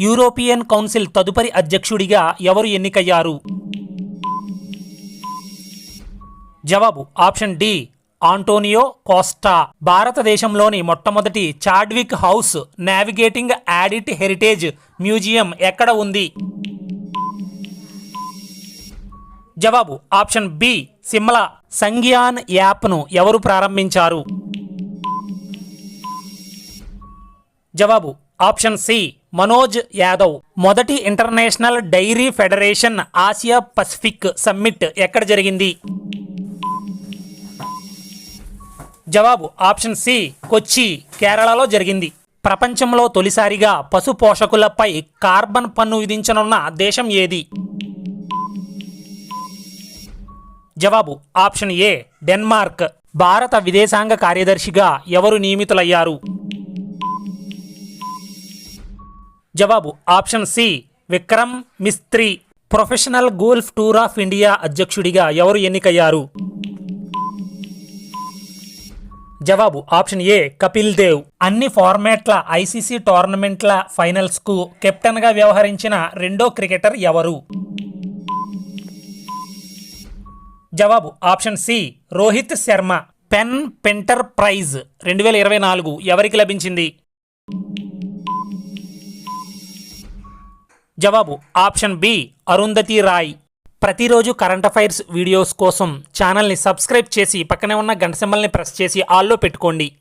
European council తదుపరి అధ్యక్షుడిగా ఎవరు ఎన్నికయ్యారు? జవాబు. Option D Antonio Costa. భారతదేశంలోని మొట్టమొదటి చాడ్విక్ హౌస్ నావిగేటింగ్ యాడిట్ హెరిటేజ్ మ్యూజియం ఎక్కడ ఉంది? జవాబు. Option B Shimla. సంగ్యాన్ యాప్ను ఎవరు ప్రారంభించారు? జవాబు. Option C Manoj Yadav. మొదటి international dairy federation Asia Pacific summit ఎక్కడ జరిగింది? జవాబు ఆప్షన్ సి కొచ్చి కేరళలో జరిగింది. ప్రపంచంలో తొలిసారిగా పశు పోషకులపై కార్బన్ పన్ను విధించనున్న దేశం ఏది? జవాబు ఆప్షన్ ఏ డెన్మార్క్. భారత విదేశాంగ కార్యదర్శిగా ఎవరు నియమితులయ్యారు? జవాబు option C Vikram Misri. Professional golf tour of India అధ్యక్షుడిగా ఎవరు ఎన్నికయ్యారు? జవాబు ఆప్షన్ ఏ కపిల్ దేవ్. అన్ని ఫార్మాట్ల ఐసీసీ టోర్నమెంట్ల ఫైనల్స్కు కెప్టెన్గా వ్యవహరించిన రెండో క్రికెటర్ ఎవరు? జవాబు option C Rohit Sharma. PEN Pinter prize రెండు వేల ఇరవై నాలుగు ఎవరికి లభించింది? జవాబు ఆప్షన్ బి అరుంధతి రాయ్. ప్రతిరోజు కరెంట్ అఫైర్స్ వీడియోస్ కోసం ఛానల్ని సబ్స్క్రైబ్ చేసి పక్కనే ఉన్న గంట సింబల్ని ప్రెస్ చేసి ఆల్లో పెట్టుకోండి.